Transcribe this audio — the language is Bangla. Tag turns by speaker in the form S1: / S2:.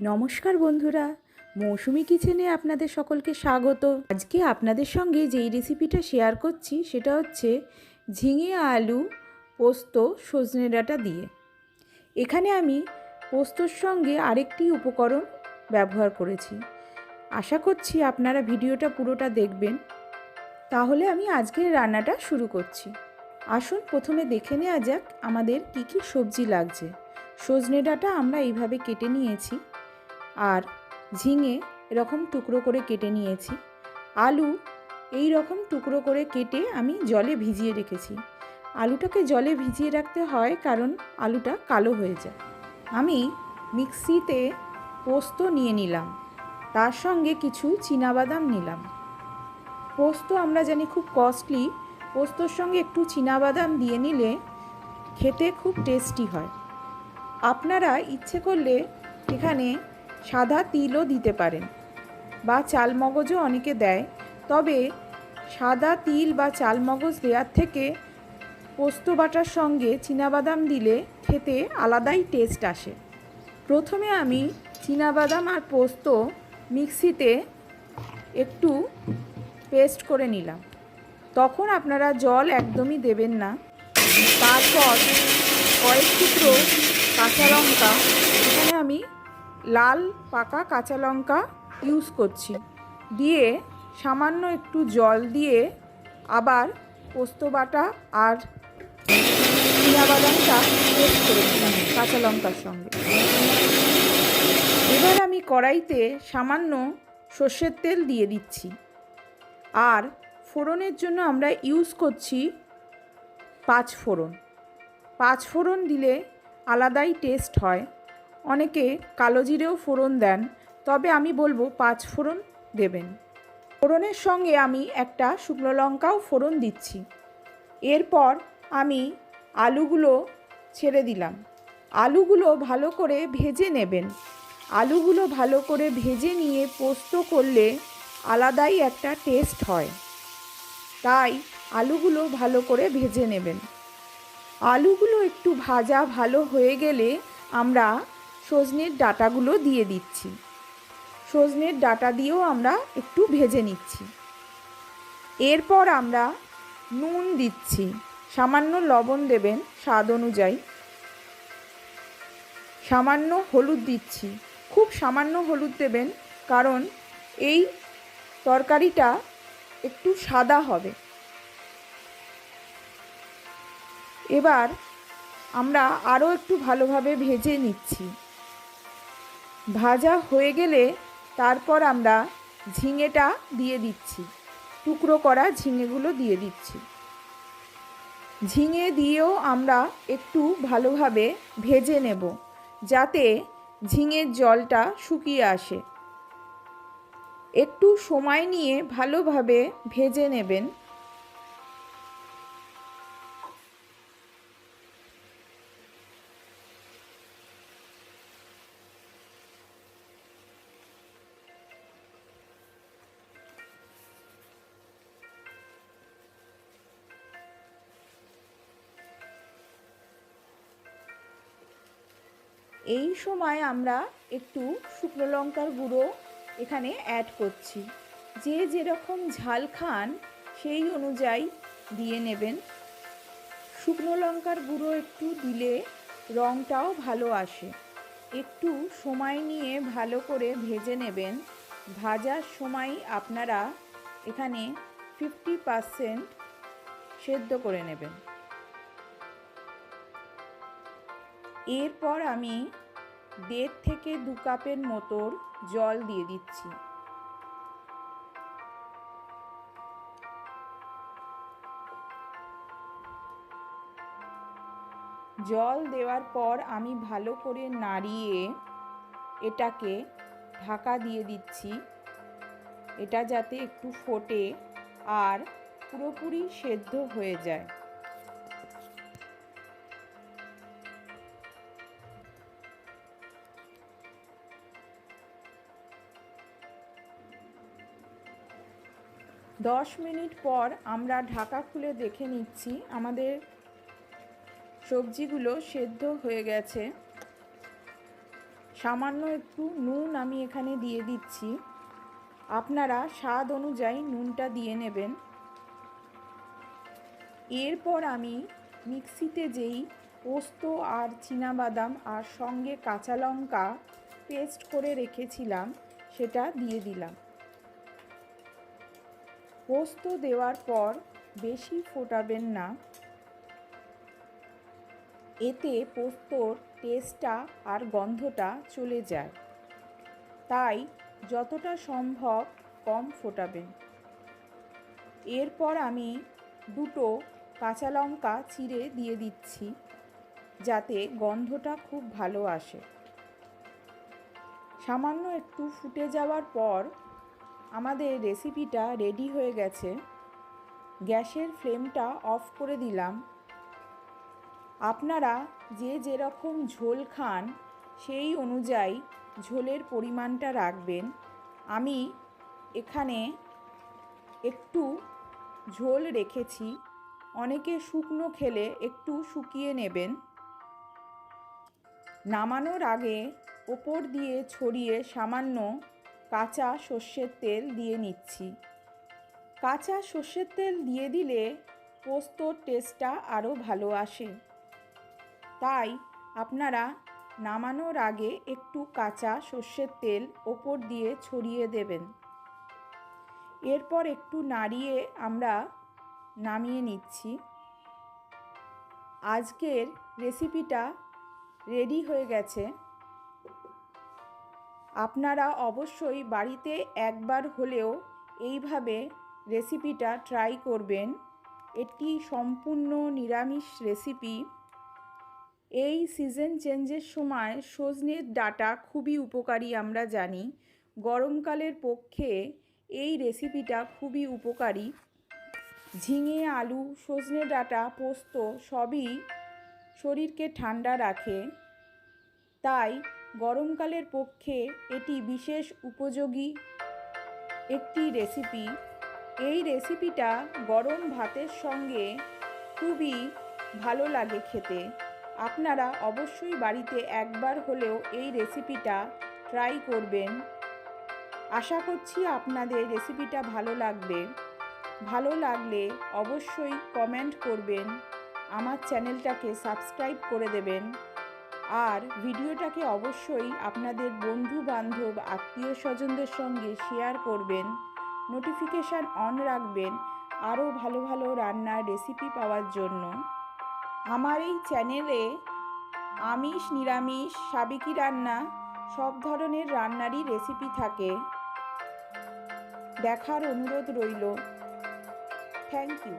S1: নমস্কার বন্ধুরা, মৌসুমি কিচেনে আপনাদের সকলকে স্বাগত। আজকে আপনাদের সঙ্গে যেই রেসিপিটা শেয়ার করছি, সেটা হচ্ছে ঝিঙে আলু পোস্ত সজনে ডাঁটা দিয়ে। এখানে আমি পোস্তর সঙ্গে আরেকটি উপকরণ ব্যবহার করেছি। আশা করছি আপনারা ভিডিওটা পুরোটা দেখবেন। তাহলে আমি আজকের রান্নাটা শুরু করছি। আসুন প্রথমে দেখে নেওয়া যাক আমাদের কী কী সবজি লাগছে। সজনে ডাঁটা আমরা এইভাবে কেটে নিয়েছি। আর ঝিঙে এরকম টুকরো করে কেটে নিয়েছি। আলু এই রকম টুকরো করে কেটে আমি জলে ভিজিয়ে রেখেছি। আলুটাকে জলে ভিজিয়ে রাখতে হয় কারণ আলুটা কালো হয়ে যায়। আমি মিক্সিতে পোস্ত নিয়ে নিলাম। তার সঙ্গে কিছু চীনাবাদাম নিলাম। পোস্ত আমরা জানি খুব কস্টলি। পোস্তর সঙ্গে একটু চীনাবাদাম দিয়ে নিলে খেতে খুব টেস্টি হয়। আপনারা ইচ্ছে করলে এখানে সাদা তিলও দিতে পারেন বা চালমগজও অনেকে দেয়। তবে সাদা তিল বা চালমগজ দেওয়ার থেকে পোস্ত বাটার সঙ্গে চীনাবাদাম দিলে খেতে আলাদাই টেস্ট আসে। প্রথমে আমি চীনাবাদাম আর পোস্ত মিক্সিতে একটু পেস্ট করে নিলাম। তখন আপনারা জল একদমই দেবেন না। তারপর কয়েক টুকরো কাঁচা লঙ্কা, এখানে আমি লাল, পাকা, কাঁচা লঙ্কা ইউজ করছি। দিয়ে সামান্য একটু জল দিয়ে আবার পোস্ত বাটা আর বাদামটা পেস্ট করে দিলাম কাঁচা লঙ্কার সঙ্গে। এবার আমি কড়াইতে সামান্য সর্ষের তেল দিয়ে দিচ্ছি। আর ফোড়নের জন্য আমরা ইউজ করছি পাঁচ ফোড়ন। পাঁচ ফোড়ন দিলে আলাদাই টেস্ট হয়। অনেকে কালো জিরেও ফোড়ন দেন, তবে আমি বলব পাঁচ ফোড়ন দেবেন। ফোড়নের সঙ্গে আমি একটা শুকনো লঙ্কাও ফোড়ন দিচ্ছি। এরপর আমি আলুগুলো ছেড়ে দিলাম। আলুগুলো ভালো করে ভেজে নেবেন। আলুগুলো ভালো করে ভেজে নিয়ে পোস্ত করলে আলাদাই একটা টেস্ট হয়। তাই আলুগুলো ভালো করে ভেজে নেবেন। আলুগুলো একটু ভাজা ভালো হয়ে গেলে আমরা সজনের ডাটাগুলো দিয়ে দিচ্ছি। সজনের ডাটা দিয়েও আমরা একটু ভেজে নিচ্ছি। এরপর আমরা নুন দিচ্ছি। সামান্য লবণ দেবেন স্বাদ অনুযায়ী। সামান্য হলুদ দিচ্ছি। খুব সামান্য হলুদ দেবেন কারণ এই তরকারিটা একটু সাদা হবে। এবার আমরা আরও একটু ভালোভাবে ভেজে নিচ্ছি। ভাজা হয়ে গেলে তারপর আমরা ঝিঙেটা দিয়ে দিচ্ছি। টুকরো করা ঝিঙেগুলো দিয়ে দিচ্ছি। ঝিঙে দিয়েও আমরা একটু ভালোভাবে ভেজে নেব যাতে ঝিঙের জলটা শুকিয়ে আসে। একটু সময় নিয়ে ভালোভাবে ভেজে নেবেন। এই সময় আমরা একটু শুকনো লঙ্কার গুঁড়ো এখানে অ্যাড করছি। যে যেরকম ঝাল খান, সেই অনুযায়ী দিয়ে নেবেন। শুকনো লঙ্কার গুঁড়ো একটু দিলে রঙটাও ভালো আসে। একটু সময় নিয়ে ভালো করে ভেজে নেবেন। ভাজার সময় আপনারা এখানে ফিফটি পারসেন্ট সেদ্ধ করে নেবেন। এরপর আমি দেড় থেকে দু কাপের মতোর জল দিয়ে দিচ্ছি। জল দেওয়ার পর আমি ভালো করে নাড়িয়ে এটাকে ঢাকা দিয়ে দিচ্ছি। এটা যাতে একটু ফোটে আর পুরোপুরি সেদ্ধ হয়ে যায়। দশ মিনিট পর আমরা ঢাকা খুলে দেখে নিচ্ছি আমাদের সবজিগুলো সেদ্ধ হয়ে গেছে। সামান্য একটু নুন আমি এখানে দিয়ে দিচ্ছি। আপনারা স্বাদ অনুযায়ী নুনটা দিয়ে নেবেন। এরপর আমি মিক্সিতে যেই পোস্ত আর বাদাম আর সঙ্গে কাঁচা লঙ্কা পেস্ট করে রেখেছিলাম, সেটা দিয়ে দিলাম। পোস্ত দেওয়ার পর বেশি ফোটাবেন না। এতে পোস্তর টেস্টটা আর গন্ধটা চলে যায়। তাই যতটা সম্ভব কম ফোটাবেন। এরপর আমি দুটো কাঁচা লঙ্কা চিড়ে দিয়ে দিচ্ছি, যাতে গন্ধটা খুব ভালো আসে। সামান্য একটু ফুটে যাওয়ার পর আমাদের রেসিপিটা রেডি হয়ে গেছে। গ্যাসের ফ্লেমটা অফ করে দিলাম। আপনারা যে যেরকম ঝোল খান, সেই অনুযায়ী ঝোলের পরিমাণটা রাখবেন। আমি এখানে একটু ঝোল রেখেছি। অনেকে শুকনো খেলে একটু শুকিয়ে নেবেন। নামানোর আগে ওপর দিয়ে ছড়িয়ে সামান্য কাঁচা সর্ষের তেল দিয়ে নিচ্ছি। কাঁচা সর্ষের তেল দিয়ে দিলে পোস্তর টেস্টটা আরও ভালো আসে। তাই আপনারা নামানোর আগে একটু কাঁচা সর্ষের তেল ওপর দিয়ে ছড়িয়ে দেবেন। এরপর একটু নাড়িয়ে আমরা নামিয়ে নিচ্ছি। আজকের রেসিপিটা রেডি হয়ে গেছে। আপনারা অবশ্যই বাড়িতে একবার হলেও এইভাবে রেসিপিটা ট্রাই করবেন। এটি সম্পূর্ণ নিরামিষ রেসিপি এই সিজন চেঞ্জের সময় সজনের ডাটা খুবই উপকারী আমরা জানি। গরমকালের পক্ষে এই রেসিপিটা খুবই উপকারী। ঝিঙে, আলু, সজনে ডাটা, পোস্ত সবই শরীরকে ঠান্ডা রাখে। তাই গরমকালের পক্ষে এটি বিশেষ উপযোগী একটি রেসিপি এই রেসিপিটা গরম ভাতের সঙ্গে খুবই ভালো লাগে খেতে। আপনারা অবশ্যই বাড়িতে একবার হলেও এই রেসিপিটা ট্রাই করবেন। আশা করছি আপনাদের রেসিপিটা ভালো লাগবে। ভালো লাগলে অবশ্যই কমেন্ট করবেন। আমার চ্যানেলটাকে সাবস্ক্রাইব করে দেবেন। আর ভিডিওটাকে অবশ্যই আপনাদের বন্ধু বান্ধব আত্মীয় স্বজনদের সঙ্গে শেয়ার করবেন নোটিফিকেশান অন রাখবেন আরও ভালো ভালো রান্নার রেসিপি পাওয়ার জন্য। আমার এই চ্যানেলে আমিষ, নিরামিষ, সাবেকি রান্না সব ধরনের রান্নারই রেসিপি থাকে। দেখার অনুরোধ রইল। Thank you